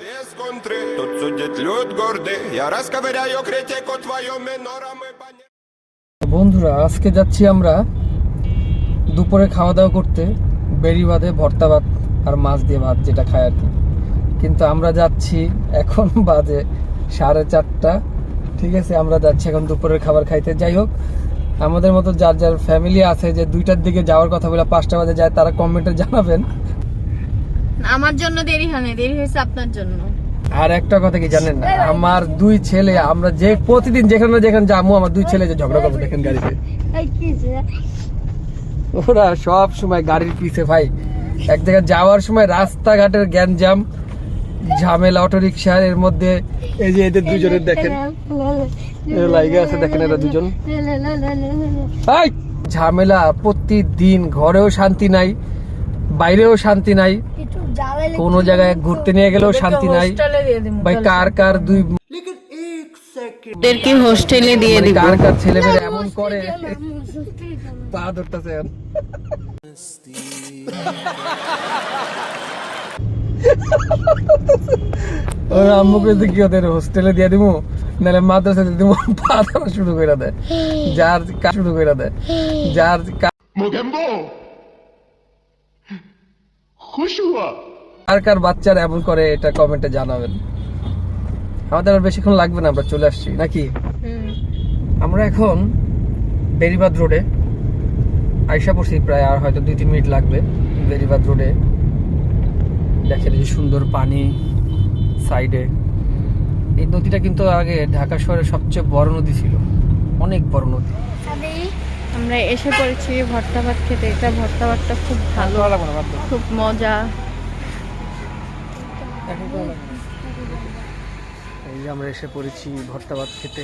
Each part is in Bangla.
Без контры, тут судит люд гордый Я расковыряю критику твою минором и понятно বন্ধুরা আজকে যাচ্ছি আমরা দুপুরে খাওয়া দাওয়া করতে বেরি বাদে ভর্তা ভাত আর মাছ দিয়ে ভাত যেটা খায় আর কি কিন্তু আমরা যাচ্ছি এখন বাজে সাড়ে চারটা ঠিক আছে আমরা যাচ্ছি এখন দুপুরের খাবার খাইতে যাই হোক আমাদের মতো যার যার ফ্যামিলি আছে যে দুইটার দিকে যাওয়ার কথা বলে পাঁচটা বাজে যায় তারা কমেন্টে জানাবেন আমার জন্য দেরি হয়নি দেরি হয়েছে আপনার জন্য। আর একটা কথা কি জানেন না আমার দুই ছেলে আমরা যে প্রতিদিন যেখানে না যেখানে যাব আমার দুই ছেলে যে ঝগড়া করব দেখেন গাড়িতে। ওরা সব সময় গাড়ির পিছে ভাই। এক জায়গায় যাওয়ার সময় রাস্তাঘাটের গ্যাঞ্জাম ঝামেলা অটো রিক্সার এর মধ্যে এই যে এদের দুজনের দেখেন। লাইগে আছে দেখেন এরা দুজন। এই, ঝামেলা প্রতিদিন ঘরেও শান্তি নাই বাইরেও শান্তি নাই। কোনো জায়গায় ঘুরতে নিয়ে গেলেও শান্তি নাই। ভাই কার কার দুই ওদেরকে হোস্টেলে দিয়ে দিব। কার কার ছেলে মেয়ে এমন করে? পা ধরতেছে ওর আম্মুকে তো কি ওদের হোস্টেলে দিয়ে দিব নাহলে মাদ্রাসা দিয়ে দিব পা ধরা শুরু করে দেয়। যার কাজ শুরু করে দেয়। যার কাজ খুশ হুয়া? কার কার বাচ্চারা এমন করে এটা কমেন্টে জানাবেন। আমাদের আর বেশিক্ষণ লাগবে না আমরা চলে আসছি নাকি? আমরা এখন বেরিবাদ রোডে আইসা পড়ছি প্রায় আর হয়তো দুই তিন মিনিট লাগবে বেরিবাদ রোডে। দেখেন এই যে সুন্দর পানি সাইডে। এই নদীটা কিন্তু আগে ঢাকা শহরের সবচেয়ে বড় নদী ছিল। অনেক বড় নদী। আমরা এসে পড়েছি ভর্তা ভাত খেতে। এটা ভর্তা ভাতটা খুব ভালো। খুব মজা। এই যে আমরা এসে পড়েছি ভর্তা ভাত খেতে।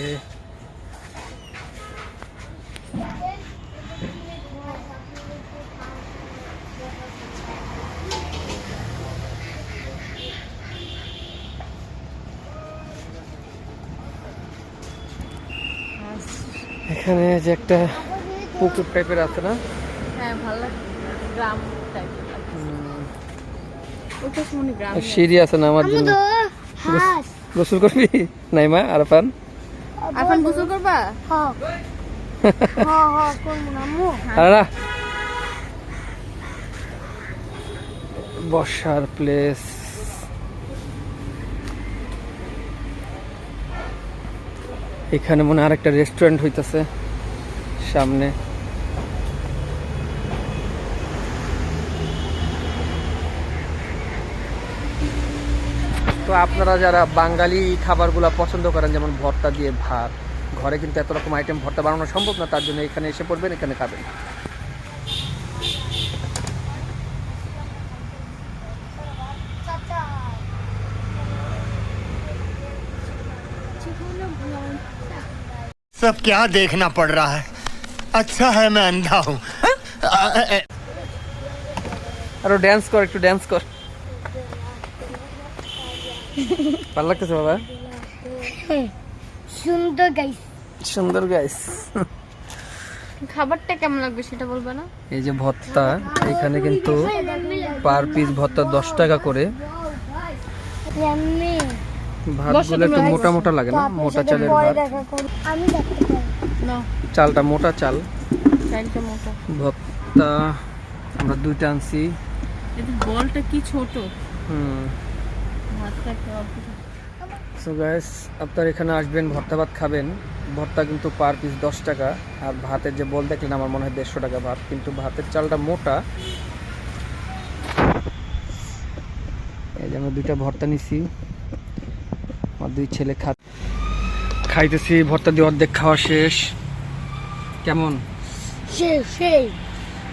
এখানে যে একটা পুকুর টাইপের আছে না? হ্যাঁ ভালো লাগে গ্রাম। সিঁড়ি আছে না আমার জন্য? গোস- গোসল করবি? নাইমা আরফান? এখন গোসল করবা? আরে বসার প্লেস এখানে মনে হয় আরেকটা রেস্টুরেন্ট হইতাছে। সামনে। তো আপনারা যারা বাঙালি খাবারগুলো পছন্দ করেন যেমন ভর্তা দিয়ে ভাত ঘরে কিন্তু এত রকম আইটেম ভর্তা বানানো সম্ভব না তার জন্য এখানে এসে পড়বেন এখানে খাবেন सब क्या देखना पड़ रहा है अच्छा है मैं अंधा हूँ আরো ড্যান্স কর একটু ড্যান্স কর ভালো লাগতেছে বাবা। সুন্দর গাইস সুন্দর গাইস খাবারটা কেমন লাগবে সেটা বলবে না? এই যে ভর্তা এখানে কিন্তু পার পিস ভর্তা দশ টাকা করে। ভাতগুলো একটু মোটা মোটা লাগে না? মোটা চালের ভাত। আমি দেখতে না। চালটা মোটা চাল। ভর্তা আমরা দুইটা আনছি। বলটা কি ছোট? হুম। সো গাইস আপনার এখানে আসবেন ভর্তা ভাত খাবেন। ভর্তা কিন্তু পার পিস দশ টাকা। আর ভাতের যে বল দেখলেন আমার মনে হয় দেড়শো টাকা ভাত। কিন্তু ভাতের চালটা মোটা। এই যে আমরা দুইটা ভর্তা নিছি। আমার দুই ছেলে খা খাইতেছি। ভর্তা দিয়ে অর্ধেক খাওয়া শেষ। কেমন? সেই সেই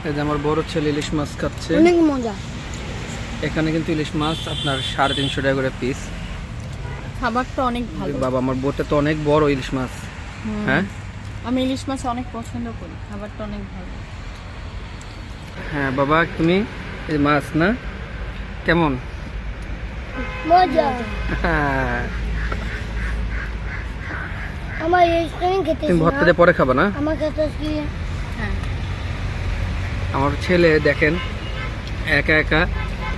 এই যে আমার বড় ছেলে ইলিশ মাছ খাচ্ছে। অনেক মজা। এখানে কিন্তু ইলিশ মাছ আপনার সাড়ে তিনশো টাকা করে পিস খাবারটা অনেক ভালো। বাবা আমার বোটে তো অনেক বড় ইলিশ মাছ। হ্যাঁ? আমি ইলিশ মাছ অনেক পছন্দ করি খাবারটা অনেক ভালো। হ্যাঁ বাবা তুমি এই মাছ না? কেমন? মজা। হ্যাঁ, আমার রেস্টুরেন্ট খেতে তুমি ভর্তা পরে খাবা না? আমার কাছে কি হ্যাঁ। আমার ছেলে দেখেন একা একা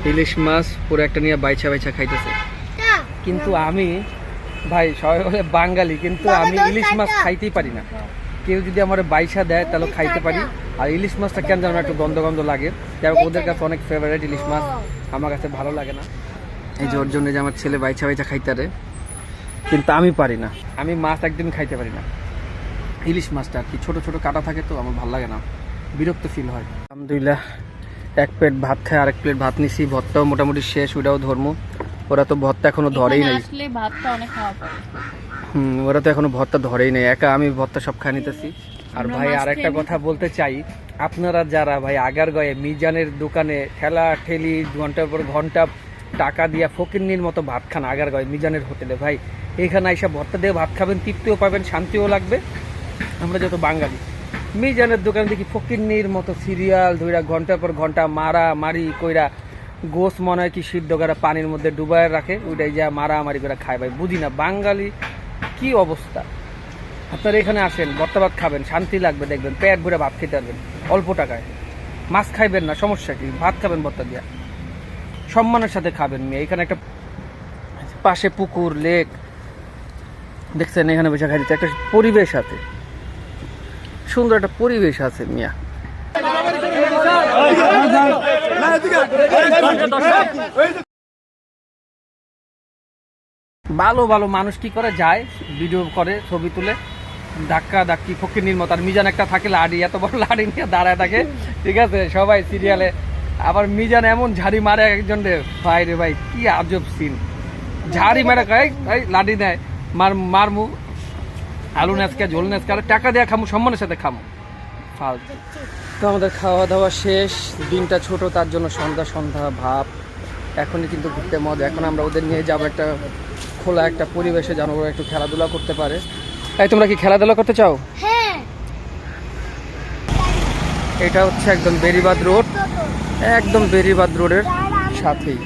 ইলিশ মাছ পুরো একটা নিয়ে বাইছা বাইছা খাইতেছে। কিন্তু আমি ভাই সবাই বলে বাঙালি কিন্তু আমি ইলিশ মাছ খাইতেই পারি না। কেউ যদি আমার বাইসা দেয় তাহলে খাইতে পারি। আর ইলিশ মাছটা কেন যেন একটু গন্ধ গন্ধ লাগে। যাই ওদের কাছে অনেক ফেভারিট ইলিশ মাছ। আমার কাছে ভালো লাগে না। এই যে ওর জন্য যে আমার ছেলে বাইচা বাইচা খাইতে কিন্তু আমি পারি না। আমি মাছ একদিন খাইতে পারি না। ইলিশ মাছটা আর কি ছোটো ছোটো কাটা থাকে তো আমার ভালো লাগে না। বিরক্ত ফিল হয়। আলহামদুলিল্লাহ এক প্লেট ভাত খায় আরেক প্লেট ভাত নিছি ভর্তাও মোটামুটি শেষ ওটাও ধর্ম। ওরা তো ভর্তা এখনও ধরেই নাই। আসলে ভাতটা অনেক খাওয়া পড়ে। হুম ওরা তো এখনও ভর্তা ধরেই নাই। একা আমি ভর্তা সব খাই নিতেছি। আর ভাই আর একটা কথা বলতে চাই আপনারা যারা ভাই আগার গয়ে মিজানের দোকানে ঠেলা ঠেলি ঘণ্টার পর ঘণ্টা টাকা দিয়া ফকিরনির মতো ভাত খান আগার গয়ে মিজানের হোটেলে ভাই এখানে এসে ভর্তা দিয়ে ভাত খাবেন তৃপ্তিও পাবেন শান্তিও লাগবে। আমরা যত বাঙালি। মিজানের দোকানে দেখি ফকিরনির মতো সিরিয়াল, ধইরা ঘণ্টার পর ঘণ্টা মারা মারি কইরা গোস মনে হয় কি সিদ্ধ করে পানির মধ্যে ডুবায় রাখে, ওইটাই যা মারামারি করে খায় ভাই। বুঝি না বাঙালি কি অবস্থা। আপনারা এখানে আসেন ভাত খাবেন, শান্তি লাগবে, দেখবেন, পেট ভরে ভাত খেতে পারবেন, অল্প টাকায়। মাছ খাইবেন না, সমস্যা কি? ভাত খাবেন বর্তা দিয়া। সম্মানের সাথে খাবেন মেয়ে। এখানে একটা পাশে পুকুর, লেক। দেখছেন, এখানে বসে খাই একটা পরিবেশ আছে। সুন্দর একটা পরিবেশ আছে, মিয়া। ভালো ভালো মানুষ কি করে যায়? ভিডিও করে, ছবি তুলে। ধাক্কা, ধাক্কি ফকির মতো। আর মিজান একটা থাকে, লাড়ি, এত বড় লাড়ি নিয়ে দাঁড়ায় থাকে। ঠিক আছে? সবাই সিরিয়ালে আবার মিজান এমন ঝাড়ি মারে একজন রে। ভাই রে ভাই, কি আজব সিন ঝাড়ি মারে, কয় এই লাড়ি নেয়। মার, মারমু। আলু নেচকা ঝোল নেচকা আর টাকা দেওয়া খামু সম্মানের সাথে খামু। ফালতু। তো আমাদের খাওয়া দাওয়া শেষ দিনটা ছোট তার জন্য সন্ধ্যা সন্ধ্যা ভাব। এখনই কিন্তু ঘুরতে মজা এখন আমরা ওদের নিয়ে যাব একটা খোলা একটা পরিবেশে যেন ওরা একটু খেলাধুলা করতে পারে। তাই তোমরা কি খেলাধুলা করতে চাও? হ্যাঁ। এটা হচ্ছে একদম বেরিবাদ রোড। একদম বেরিবাদ রোডের সাথেই।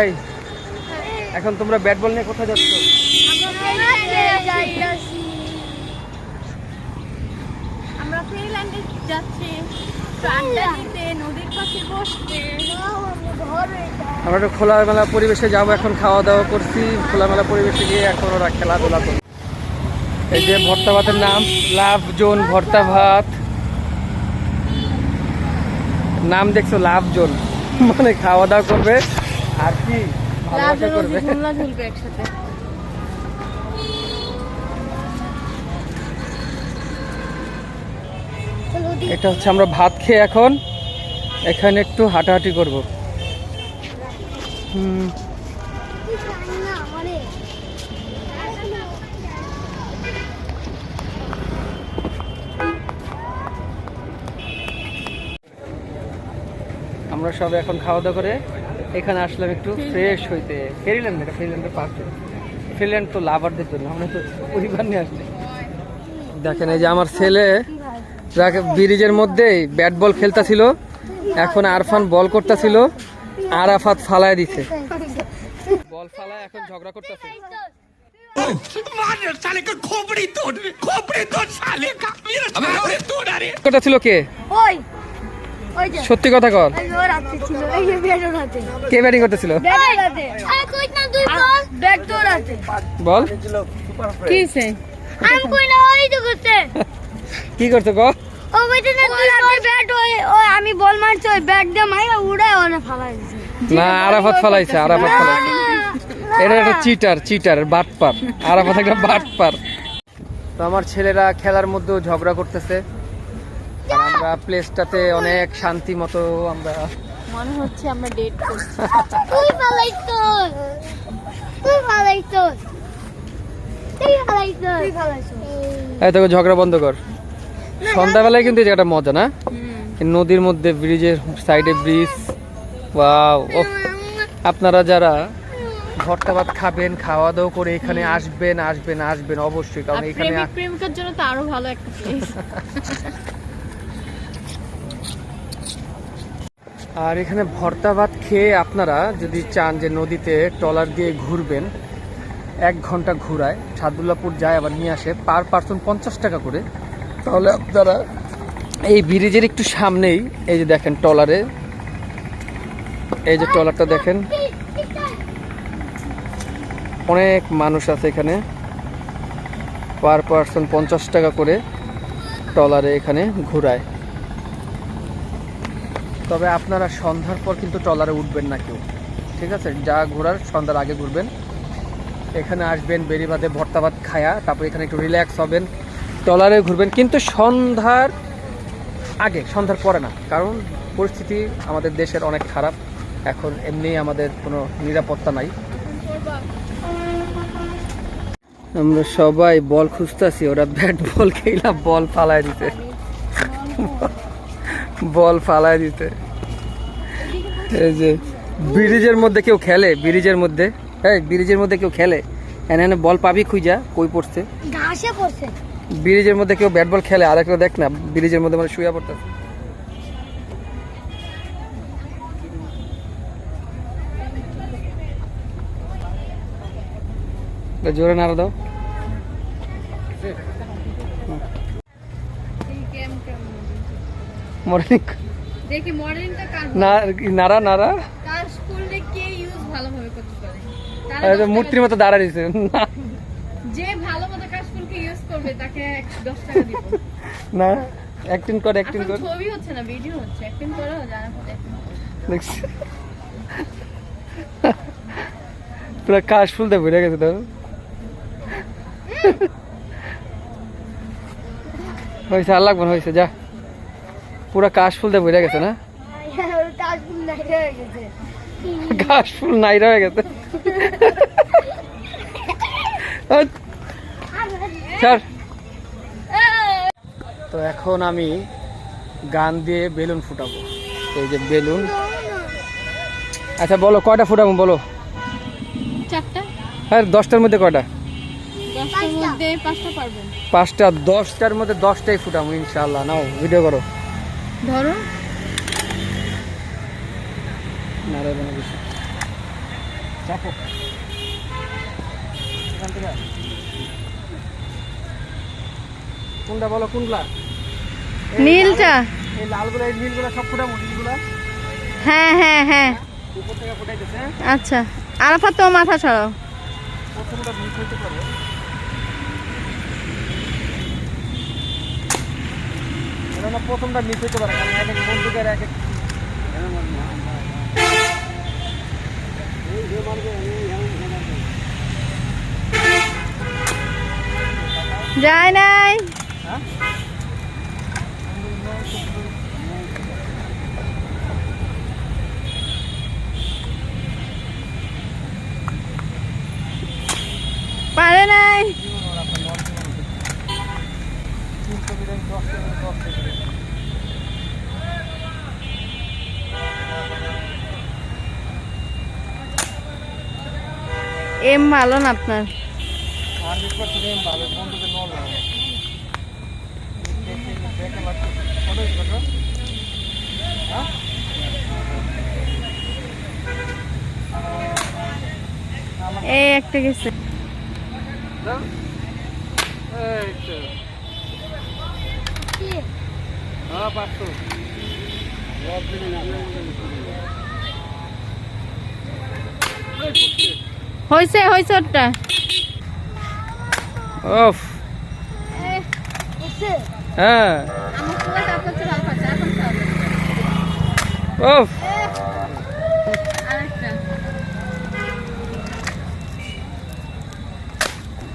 এই এখন তোমরা ব্যাট বল নিয়ে কোথায় যাচ্ছ? আমরা ফিনল্যান্ডে যাচ্ছি। আমরা একটু খোলামেলা পরিবেশে যাব এখন খাওয়া দাওয়া করছি। খোলামেলা পরিবেশে গিয়ে এখন ওরা খেলাধুলা করছে। এই যে ভর্তা ভাতের নাম লাভ জোন ভর্তা ভাত। নাম দেখছ লাভ জোন। মানে খাওয়া দাওয়া করবে। আর কি? ঝুলবে একসাথে। এটা হচ্ছে আমরা ভাত খেয়ে এখন। এখানে একটু হাঁটাহাঁটি করব। হুম। আমরা সব এখন খাওয়া দাওয়া করে এখানে আসলাম একটু ফ্রেশ হইতে। ফেরিল্যান্ড এটা ফেরিল্যান্ডের পাশে ফিনল্যান্ড তো লাভারদের জন্য আমরা তো পরিবার নিয়ে আসলে দেখেন এই যে আমার ছেলে যাকে ব্রিজের মধ্যেই ব্যাট বল খেলতেছিল। এখন আরফান বল করতেছিল। আরাফাত ফালায় দিছে। বল ফালায় এখন ঝগড়া করতেছে। কথা ছিল কে সত্যি কথা কর কে ব্যাটিং করতেছিল? বল। কি সে আমি কই না ওই করতে কি করছ গো ও কইতে না তুই ওই ব্যাট ওই ওই আমি বল মারছি ওই ব্যাট দিয়ে মাইরা উড়ে ওরে ফালাই না আরাফাত ফালাইছে আরাফাত ফালাইছে। এটা একটা চিটার চিটার বাটপার। আরাফাত একটা বাটপার। তো আমার ছেলেরা খেলার মধ্যেও ঝগড়া করতেছে। আমরা প্লেসটাতে অনেক শান্তি মতো আমরা মনে হচ্ছে আমরা ডেট করছি। তুই তুই ফালাইছো তুই তুই ফালাইছো এই তোকে ঝগড়া বন্ধ কর। সন্ধ্যাবেলায় কিন্তু এই জায়গাটা মজা না? নদীর মধ্যে ব্রিজের সাইডে ব্রিজ ওয়াও ও আপনারা যারা ভর্তা ভাত খাবেন খাওয়া দাওয়া করে এখানে আসবেন আসবেন আসবেন অবশ্যই কারণ এখানে প্রেমিকার জন্য তো আরও ভালো একটা প্লেস আর এখানে ভর্তা ভাত খেয়ে আপনারা যদি চান যে নদীতে ট্রলার দিয়ে ঘুরবেন, এক ঘণ্টা ঘুরায় সাদুল্লাপুর যায় আবার নিয়ে আসে, পার পার্সন পঞ্চাশ টাকা করে। তাহলে আপনারা এই ব্রিজের একটু সামনেই, এই যে দেখেন ট্রলারে, এই যে ট্রলারটা দেখেন। অনেক মানুষ আছে এখানে। পার পার্সন পঞ্চাশ টাকা করে ট্রলারে এখানে ঘোরায়। তবে আপনারা সন্ধ্যার পর কিন্তু ট্রলারে উঠবেন না কেউ। ঠিক আছে? যা ঘোরার সন্ধ্যার আগে ঘুরবেন। এখানে আসবেন বেরিবাদে ভর্তা ভাত খায়া, তারপর এখানে একটু রিল্যাক্স হবেন, ট্রলারে ঘুরবেন। কিন্তু সন্ধ্যার আগে, সন্ধ্যার পরে না। কারণ পরিস্থিতি আমাদের দেশের অনেক খারাপ। এখন এমনি আমাদের কোনো নিরাপত্তা নাই। আমরা সবাই বল খুঁজতেছি, ওরা ব্যাট বল খেলা বল ফালায় দিতে বল ফালায় দিতে। এই যে ব্রিজের মধ্যে কেউ খেলে ব্রিজের মধ্যে। হ্যাঁ ব্রিজের মধ্যে কেউ খেলে এনে এনে বল পাবি খুঁজা কই পড়ছে? ঘাসে পড়ছে। ব্রিজের মধ্যে কেউ ব্যাট বল খেলে আর একটা দেখ না ব্রিজের মধ্যে মানে শুয়ে পড়তেছে। জোরে নাড়া দাও। মর্নিং দেখি মডেলিংটা কার না নাড়া নাড়া কার স্কুলে কে ইউজ ভালোভাবে করতে পারে? তারা মূর্তির মতো দাঁড়া দিছে যে ভালো মতো কাশ ফুলকে ইউজ করবে তাকে দশ টাকা দিব। না অ্যাক্টিং কর অ্যাক্টিং কর। ছবি হচ্ছে না ভিডিও হচ্ছে। একদিন করো জানা পড়ে দেখছি। পুরো কাশ ফুল দিয়ে ভরে গেছে তো হয়েছে আর লাগবে হয়েছে যা। পুরো কাশ ফুল দিয়ে ভরে গেছে না? কাশফুল নাই ঘাস ফুল নাই রয়ে গেছে। স্যার তো এখন আমি গান দিয়ে বেলুন ফুটাবো। এই যে বেলুন। আচ্ছা বলো কয়টা ফুটাবো বলো? হ্যাঁ দশটার মধ্যে কয়টা? পাঁচটা পাঁচটা দশটার মধ্যে দশটাই ফুটাবো ইনশাল্লাহ নাও ভিডিও করো। ধরো। চাপো। কোনটা বলো কোনগুলা? নীলটা। এই লালগুলা এই নীলগুলা সব ফুটাবো নীলগুলা? হ্যাঁ হ্যাঁ হ্যাঁ। উপর থেকে ফুটাইতেছে? আচ্ছা। আরাফাত তো মাথা ছাড়াও প্রথমটা মিস হইতে পারে। না প্রথমটা মিস হতে পারে কারণ এক এক বন্দুকের এক এক যায় নাই পারে নাই এম ভালো না আপনার? এই একটা গেছে। হ্যাঁ, পাঁচশো। হয়েছে হয়েছে ওটা ওফ হ্যাঁ। ওফ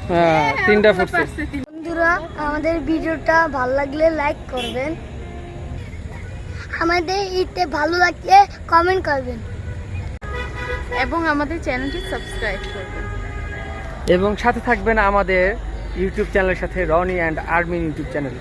হ্যাঁ তিনটা ফুটছে বন্ধুরা আমাদের ভিডিওটা ভালো লাগলে লাইক করবেন। আমাদের ইতে ভালো লাগলে কমেন্ট করবেন। এবং আমাদের চ্যানেলটি সাবস্ক্রাইব করবেন। এবং সাথে থাকবেন আমাদের ইউটিউব চ্যানেলের সাথে Rony and Armin YouTube channel.